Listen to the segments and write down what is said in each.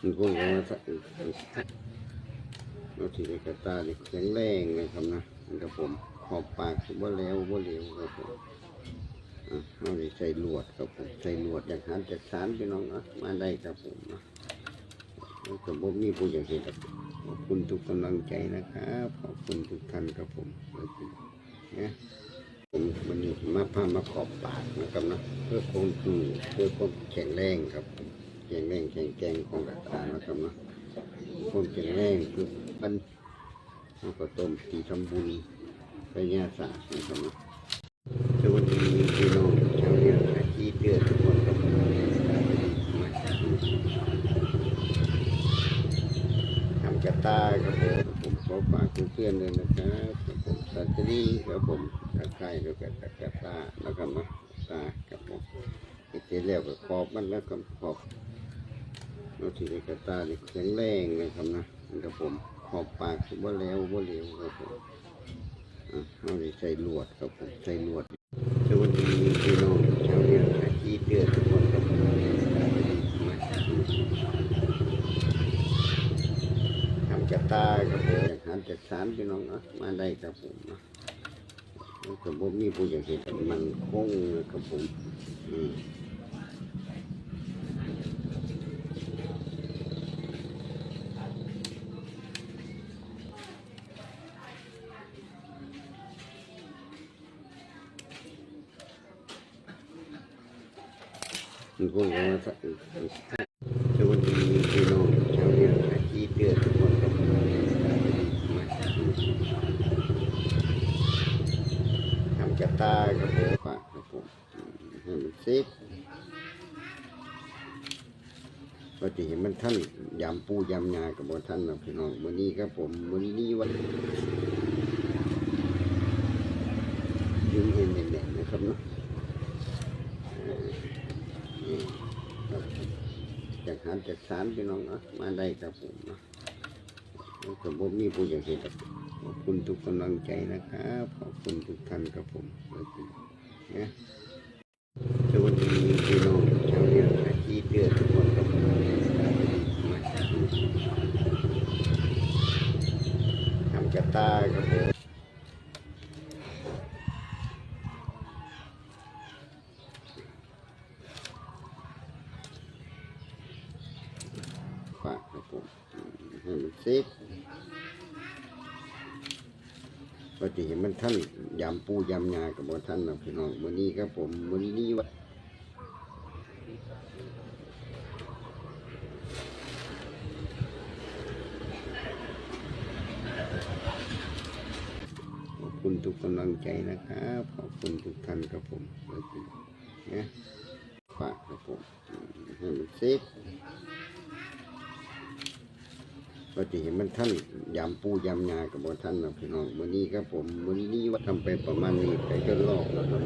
มันคงเอามาสักเราถือกระตาเด็กแข็งแรงนะครับนะมันกับผมขอบปากถือว่าแล้วว่าเหลวครับผมเอาเลยใส่ลวดครับผมใส่ลวดอย่างหันจากสารพี่น้องนะมาได้ครับผมนะแล้วก็บ่มีผู้อย่างเห็นครับขอบคุณทุกกำลังใจนะครับขอบคุณทุกท่านครับผมนะผมวันนี้มาพามาขอบปากนะครับนะเพื่อคงอยู่เพื่อความแข็งแรงครับผม แข็งแรงแข็งแกร่งของกระตานะครับนะความแข็งแรงคือปันเอาก็ต้มตีทำบุญไปญาสานะครับนะสวัสดีพี่น้องชาวเรืออาชีพเรือทุกคนครับผมาทำกระตาครับผมผมขอฝากเพื่อนๆเลยนะครับผมสัตว์นี้ครับผมตะไคร้แล้วก็ตะกระตาแล้วก็มาตากับผมเสร็จแล้วก็ขอบมันแล้วก็ขอบ เราถือกระตาเด็กแข็งแรงนะครับนะมันกับผมขอบปากว่าแล้วว่าเหลวครับผมเอาเลยใส่ลวดครับผมใส่ลวดสวัสดีพี่น้องชาวเรืออาชีพเรือดทุกคนครับผมมาทำกระตาครับผมอยากหันจากสารพี่น้องนะมาได้ครับผมนะแล้วก็บ่มีผู้อย่างเห็นมันคงนะครับผมอืม มันคงเอามาสักสวัสดีพี่น้องชาวเรืออาชีพเรือทุกคนครับผมาทำกระตาครับผมฝากครับผมให้มันเซฟปกติเห็นมันท่านยำปูยำงากับบ่ท่านนะพี่น้องวันนี้ครับผมวันนี้วันยืนเห็นเน่ๆนะครับเนาะอ่านี่ครับผมจาก หารจากสารพี่น้องนะมาได้ครับผมนะกับ่มีผู้อยางเห็นครับขอบคุณทุกกำลังใจนะครับ ขอบคุณทุกท่านครับผมนะ ฝากครับผมให้มันเซฟปกติเห็นมันท่านยำปูยำงากับบ่ท่านนะพี่น้องวันนี้ครับผมวันนี้วันขอบคุณทุกกำลังใจนะครับขอบคุณทุกท่านครับผมนะฝากครับผมให้มันเซฟ ปกติเห็นมันท่านยำปูยำงากับบท่านนะพี่น้องวันนี้ครับผมวันนี้ว่าทำไปประมาณนี้ไปจนรอบแล้วครับ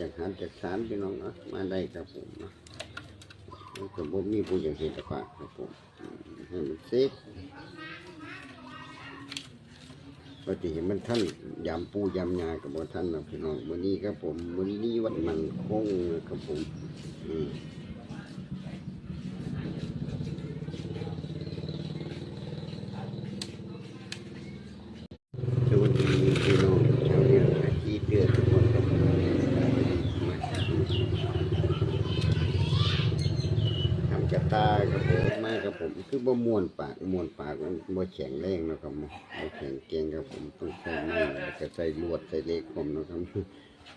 จากหารจากสารพี่น้องนะมาได้ครับผมนะแล้วก็บ่มีผู้อย่างเห็นตะฝาครับผมให้มันเซฟ ปกติมันท่านยำปูยำงากับท่านนะพี่น้องวันนี้ครับผมวันนี้วันมันคงครับผมอืมสวัสดีพี่น้องชาวเรืออาชีพเรือทุกคนครับมาทำกระตาครับผม คือบ่มวนปากมวนปากมันบ่แข็งแรงนะครับบ่แข็งเก่งครับผมต้องใส่ไม้แล้วก็ใส่ลวดใส่เล็กผมนะครับ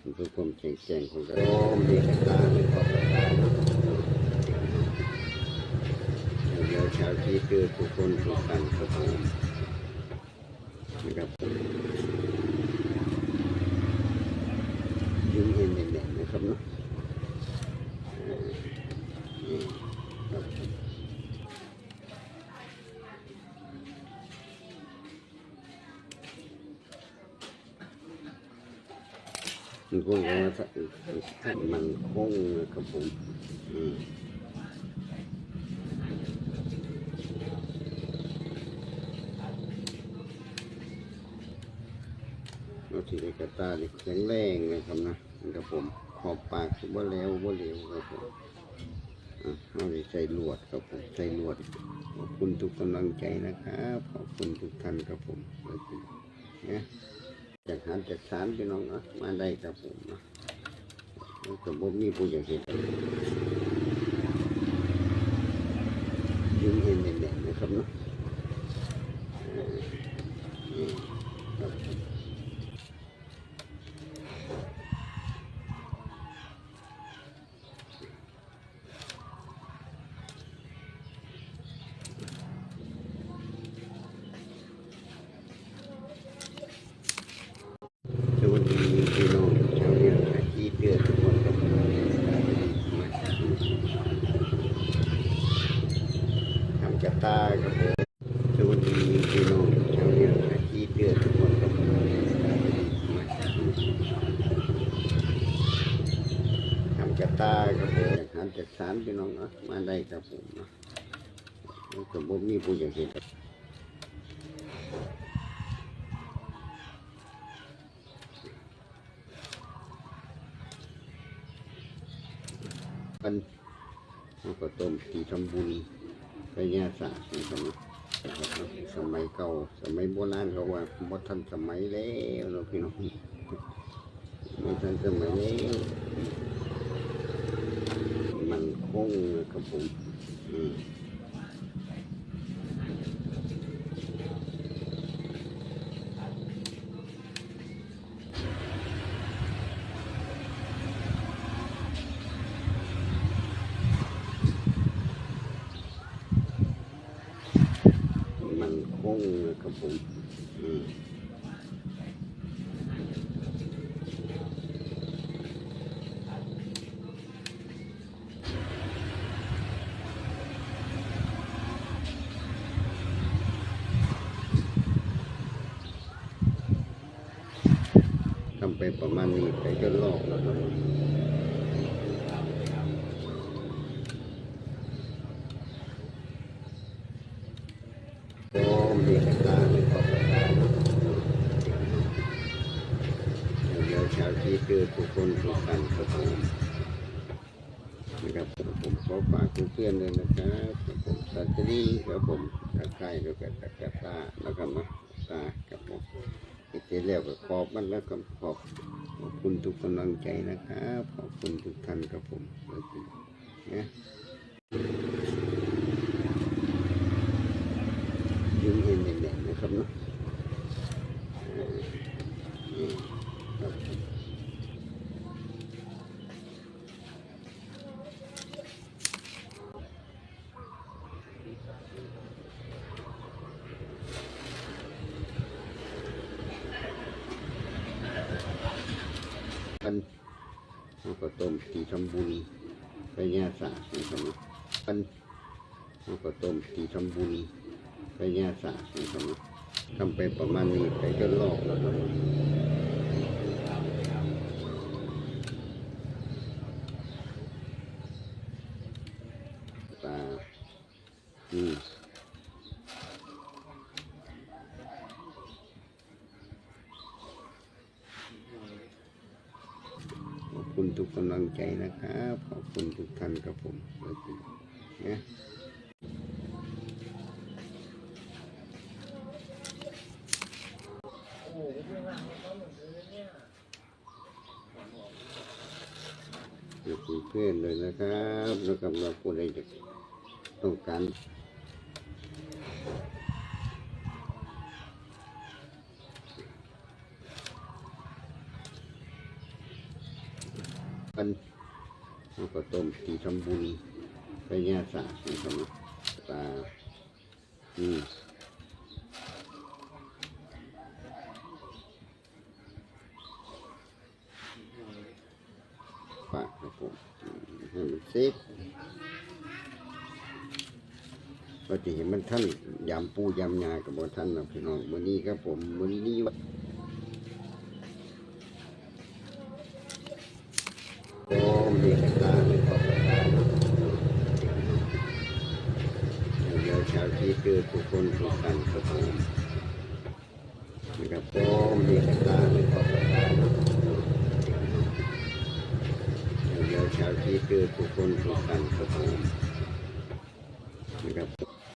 มันคือความแข็งแกร่งของกระโดมดีตาเลยขอบกระตาเดี๋ยวชาวที่เกิดทุกคนทุกท่านครับผมนะครับยิ้มเห็นเด่นๆนะครับเนาะอ่านี่ครับผม มันคงมาสักมันคงนะครับผมเราที่กระตานี่แข็งแรงนะครับนะครับผมขอบปากบ่าแล้วบ่าเหลวครับผมอะเอาได้ใส่ลวดครับผมใส่ลวดขอบคุณทุกกำลังใจนะครับ ขอบคุณทุกท่านครับผมนะ จากหาจากสารพี่น้องเนะมาได้ครับผมนะแล้วก็บ่มีผู้อยากเห็นยิ้มเห็นเด่นๆนะครับเนาะอ่านี่ครับ สวัสดีพี่น้องชาวเรียนอาชีพเดือดทุกคนครับทำจัตตาครับผมสวัสดีพี่น้องชาวเรียนอาชีพเดือดทุกคนครับทำจัตตาครับผม จากสารพี่น้องนะมาได้ครับผมนะแล้วก็บ่มีผู้อยากเห็นกันเราก็ต้มที่ทำบุญไปยาศาสตร์นะครับสมัยเก่า สมัยโบราณเขาว่าบ่ทันสมัยแล้วเนาพี่น้องไม่ทันสมัยแล้ว มันคงครับผมมันคงนะครับผมอืมำไปประมาณนี้ไปจนรอบแล้วครับโอ้มีกระตาไม่พอกระตาเดี๋ยวชาวที่เกิดทุกคนทุกท่านครับผมนะครับผมขอฝากเพื่อนๆเลยนะครับผมสัตว์ดีครับผมตะไคร้แล้วก็ตะกะตาแล้วก็มาตาครับผม อีกทีแล้วก็ขอบมันแล้วก็ขอบขอบคุณทุกกำลังใจนะครับขอบคุณทุกท่านครับผมนะยิ้มเห็นเด่นๆนะครับเนาะอ่านี่ครับผม กันเราก็ต้มที่ทำบุญไปแย่สาสตร์นะครับเนาะกันเราก็ต้มที่ทำบุญไปแย่สาสตร์นะครับเนาะทำไปประมาณนี้ไปก็รอบแล้วนะตาอืม ขอบคุณ ทุกกำลังใจนะครับ ขอบคุณทุกท่านครับผมนะคุณเพื่อนเลยนะครับ แล้วก็เราผู้ใดจะต้องการ กันเราก็ต้มที่ทำบุญไปยาศาสตร์นะครับเนาะตาอืมปากครับผมให้มันเซฟก็จะเห็นมันท่านยำปูยำยากับบท่านนะพี่น้องวันนี้ครับผมวันนี้ว่า ทุกคนทุกท่านครับผมนะครับผมมีกระตาไม่ขอบกระตาเนาวชาวที่เกิดทุกคนทุกกันครับผมนะครับ